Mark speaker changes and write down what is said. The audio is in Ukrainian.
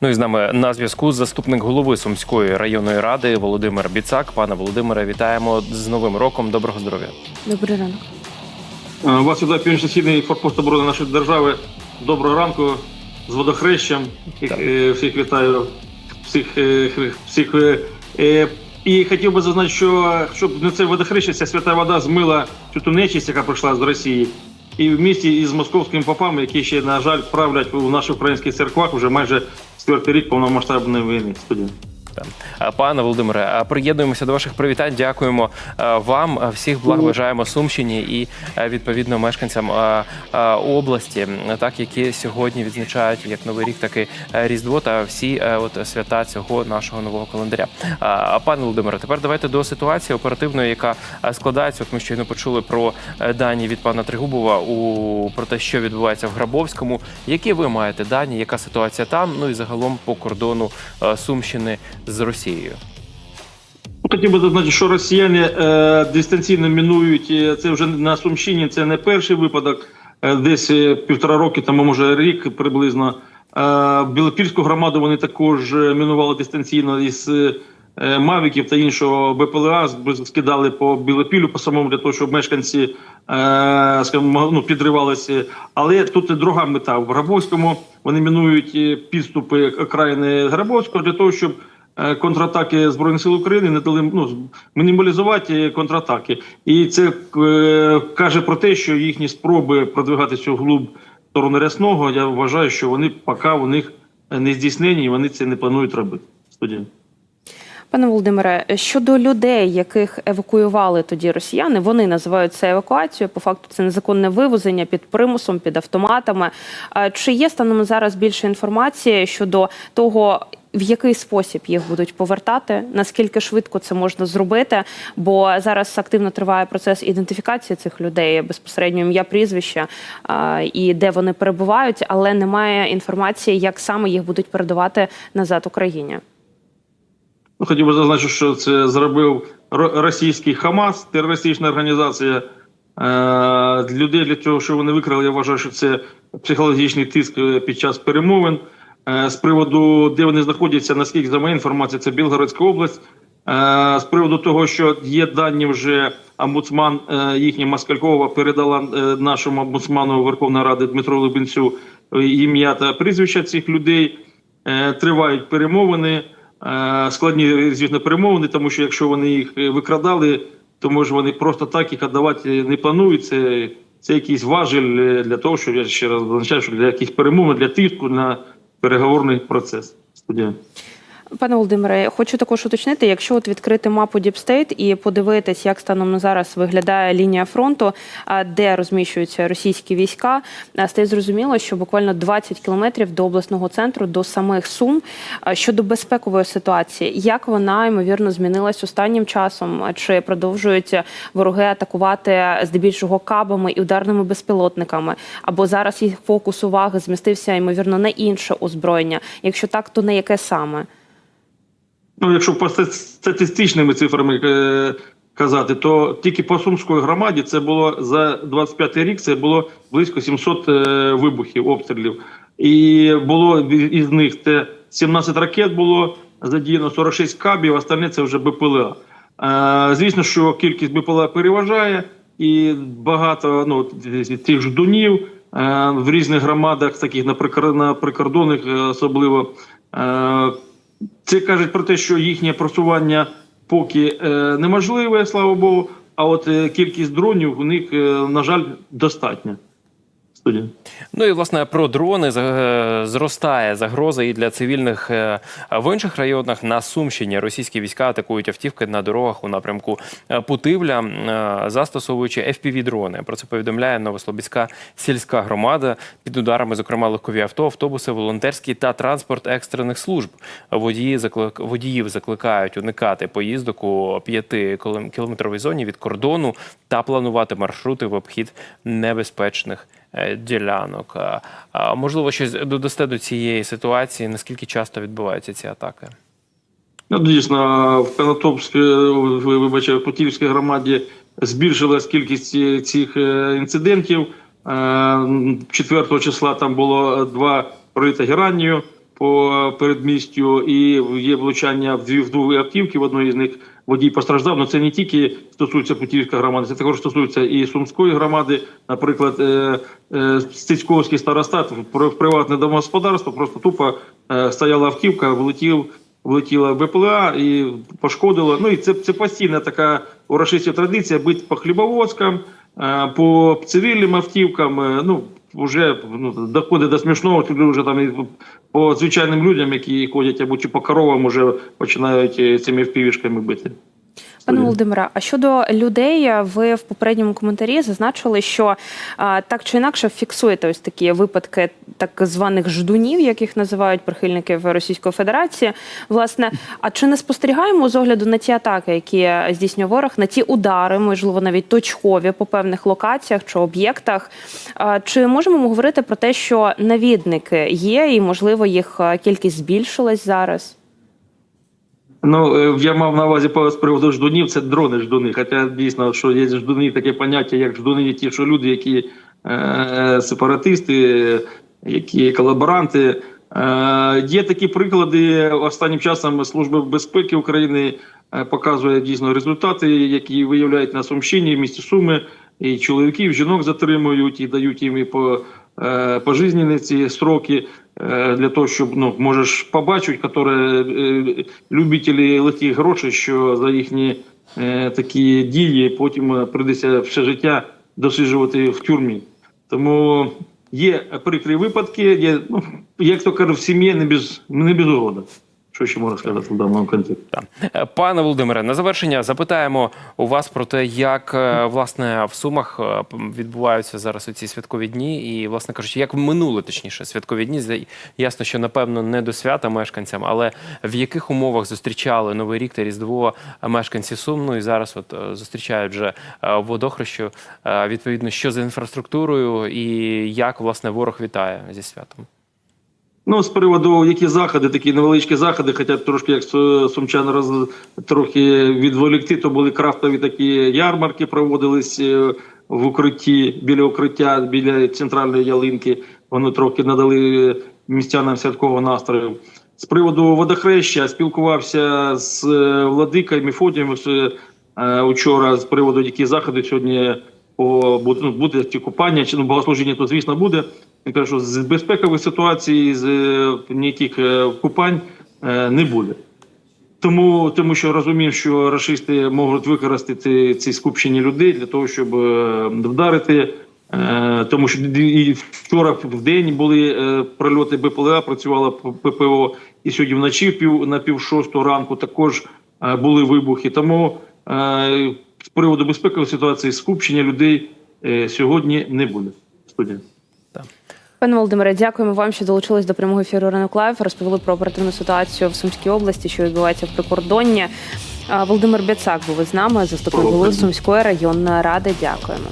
Speaker 1: Ну і з нами на зв'язку заступник голови Сумської районної ради Володимир Біцак. Пане Володимире, вітаємо з Новим роком. Доброго здоров'я.
Speaker 2: Добрий ранок.
Speaker 3: Вас сюди північно-східний форпост оборони нашої держави. Доброго ранку з водохрещем. Всіх,
Speaker 1: Так.
Speaker 3: е, всіх вітаю. Всіх, е, всіх, е, і хотів би зазначити, що щоб не це водохреща, ця свята вода змила цю ту нечисть, яка прийшла з Росії. І в місті із московськими попами, які ще, на жаль, правлять у наших українських церквах вже майже четвертий рік повномасштабної війни. Студія.
Speaker 1: Пане Володимире, приєднуємося до ваших привітань. Дякуємо вам. Всіх благ бажаємо Сумщині і відповідно мешканцям області, так які сьогодні відзначають як новий рік, так і різдво та всі от свята цього нашого нового календаря. Пане Володимире, тепер давайте до ситуації оперативної, яка складається. От ми щойно почули про е, дані від пана Тригубова у про те, що відбувається в Грабовському. Які ви маєте дані? Яка ситуація там? Ну і загалом по кордону е, Сумщини з Росією?
Speaker 3: Ну, Хотів би зазначити, що росіяни е, дистанційно мінують е, це вже на Сумщині. Це не перший випадок. Е, десь е, півтора роки, тому може рік приблизно. Е, Білопільську громаду вони також мінували дистанційно із е, мавіків та іншого БПЛА. скидали по Білопілю по самому для того, щоб мешканці е, скажімо, ну, підривалися. Але тут друга мета в Грабовському. Вони мінують підступи окраїни Грабовського для того, щоб контратаки збройних сил України не дали ну, мінімалізувати контратаки, і це е, каже про те, що їхні спроби продвигатися вглуб сторони рясного. Я вважаю, що вони поки у них не здійснені, і вони це не планують робити. Студія.
Speaker 2: Пане Володимире, щодо людей, яких евакуювали тоді росіяни, вони називають це евакуацією. По факту це незаконне вивозення під примусом, під автоматами. Чи є станом зараз більше інформації щодо того, в який спосіб їх будуть повертати? Наскільки швидко це можна зробити? Бо зараз активно триває процес ідентифікації цих людей безпосередньо ім'я, прізвища і де вони перебувають, але немає інформації, як саме їх будуть передавати назад Україні.
Speaker 3: Ну, хотів би зазначити, що це зробив російський Хамас, терористична організація. Е, людей для того, що вони викрали, я вважаю, що це психологічний тиск е, під час перемовин. Е, з приводу, де вони знаходяться, наскільки за моєю інформацією, це Білгородська область. З приводу того, що є дані вже омбудсман їхня Москалькова передала нашому омбудсману Верховної Ради Дмитру Лубінцю е, ім'я та прізвища цих людей. Тривають перемовини, складні, звісно, перемовини, тому що якщо вони їх е, викрадали, то може вони просто так їх віддавати не планують. Це, це якийсь важель е, для того, щоб я ще раз зазначаю, що для якихось перемовин, для тиску на переговорний процес. Студія.
Speaker 2: Пане Володимире, хочу також уточнити, якщо от відкрити мапу State і подивитись, як станом на зараз виглядає лінія фронту, де розміщуються російські війська, стає зрозуміло, що буквально 20 кілометрів до обласного центру, до самих Сум. Щодо безпекової ситуації, як вона ймовірно змінилась останнім часом? Чи продовжують вороги атакувати здебільшого кабами і ударними безпілотниками? Або зараз їх фокус уваги змістився ймовірно на інше озброєння? Якщо так, то на яке саме?
Speaker 3: Ну, якщо по статистичними цифрами е, казати, то тільки по Сумської громаді це було за 25 рік це було близько 700 е, вибухів, обстрілів. І було із них це 17 ракет було задіяно, 46 кабів, остальне це вже БПЛА. Е, звісно, що кількість БПЛА переважає, і багато ну, тих ждунів в різних громадах, таких на, прикордонних особливо. Це кажуть про те, що їхнє просування поки е, неможливе, слава Богу. А от е, кількість дронів у них, е, на жаль, достатня. Студія.
Speaker 1: Ну і власне про дрони е, зростає загроза і для цивільних е, в інших районах на Сумщині. Російські війська атакують автівки на дорогах у напрямку е, Путивля, застосовуючи fpv дрони. Про це повідомляє Новослобідська сільська громада під ударами, зокрема легкові авто, автобуси, волонтерські та транспорт екстрених служб. Водії заклик... водіїв закликають уникати поїздок у 5 кілометровій зоні від кордону та планувати маршрути в обхід небезпечних ділянок. А, а, можливо, щось додасте до цієї ситуації, наскільки часто відбуваються ці атаки?
Speaker 3: Ну, дійсно, в Канатопській, вибачте, в Путівській громаді збільшилась кількість цих е, інцидентів. Е, 4 числа там було два проліта геранію по передмістю, і є влучання в дві в автівки. В одної з них водій постраждав. але це не тільки стосується Путівської громади, це також стосується і Сумської громади. Наприклад, е, е, Стецьковський старостат приватне домогосподарство просто тупо е, стояла автівка, влетів. Влетіла БПЛА і пошкодила. Ну і це, це постійна така у традиція бити по хлібовозкам, е, по цивільним автівкам. Ну вже ну, доходить до смішного, туди вже там і по звичайним людям, які ходять або чи по коровам, вже починають е, цими впівішками бити.
Speaker 2: Пане Володимире, а щодо людей, ви в попередньому коментарі зазначили, що так чи інакше фіксуєте ось такі випадки так званих ждунів, яких називають прихильників Російської Федерації. Власне, а чи не спостерігаємо з огляду на ті атаки, які здійснює ворог, на ті удари, можливо, навіть точкові по певних локаціях чи об'єктах? Чи можемо ми говорити про те, що навідники є, і можливо їх кількість збільшилась зараз?
Speaker 3: Ну, е, я мав на увазі з приводу ждунів, це дрони ждуни. Хоча дійсно, що є ждуни, таке поняття, як ждуни, ті, що люди, які е, сепаратисти, які колаборанти. Е, є такі приклади. Останнім часом Служба безпеки України е, показує дійсно результати, які виявляють на Сумщині, в місті Суми. І чоловіків, жінок затримують і дають їм і по е, пожизненні ці строки е, для того, щоб ну можеш побачити, які е, любителі легких грошей, що за їхні такі дії потім прийдеться все життя досліджувати в тюрмі. Тому є прикрі випадки, є, ну, як то кажуть, в сім'ї не без не без угода. Що ще можна сказати в даному контексті?
Speaker 1: Пане Володимире, на завершення запитаємо у вас про те, як е, власне в Сумах е, відбуваються зараз ці святкові дні, і, власне кажучи, як минули точніше святкові дні. Ясно, що напевно не до свята мешканцям, але в яких умовах зустрічали Новий рік та Різдво мешканці Сум? Ну і зараз от е, зустрічають вже водохрещу. Відповідно, що з інфраструктурою і як власне ворог вітає зі святом?
Speaker 3: Ну, з приводу, які заходи, такі невеличкі заходи, хоча трошки як су- сумчан роз трохи відволікти, то були крафтові такі ярмарки, проводились е, в укритті, біля укриття, біля центральної ялинки. Вони трохи надали містянам святкового настрою. З приводу водохреща спілкувався з е, владикою Мефодієм е, учора з приводу, які заходи сьогодні буде, ну, буде купання, чи ну, богослужіння, то звісно буде. Каже, що з безпекової ситуації, з е, ніяких е, купань е, не буде. Тому, тому що розумів, що рашисти можуть використати ці скупчені людей для того, щоб вдарити. Тому що і вчора в день були прильоти БПЛА, працювало ППО, і сьогодні вночі на пів шостого ранку також були вибухи. Тому з приводу безпекової ситуації скупчення людей сьогодні не буде. Студія.
Speaker 2: Пане Володимире, дякуємо вам, що долучились до прямого ефіру Ринок Лайв. Розповіли про оперативну ситуацію в Сумській області, що відбувається в прикордонні. Володимир Бяцак був із нами, заступник голови Сумської районної ради. Дякуємо.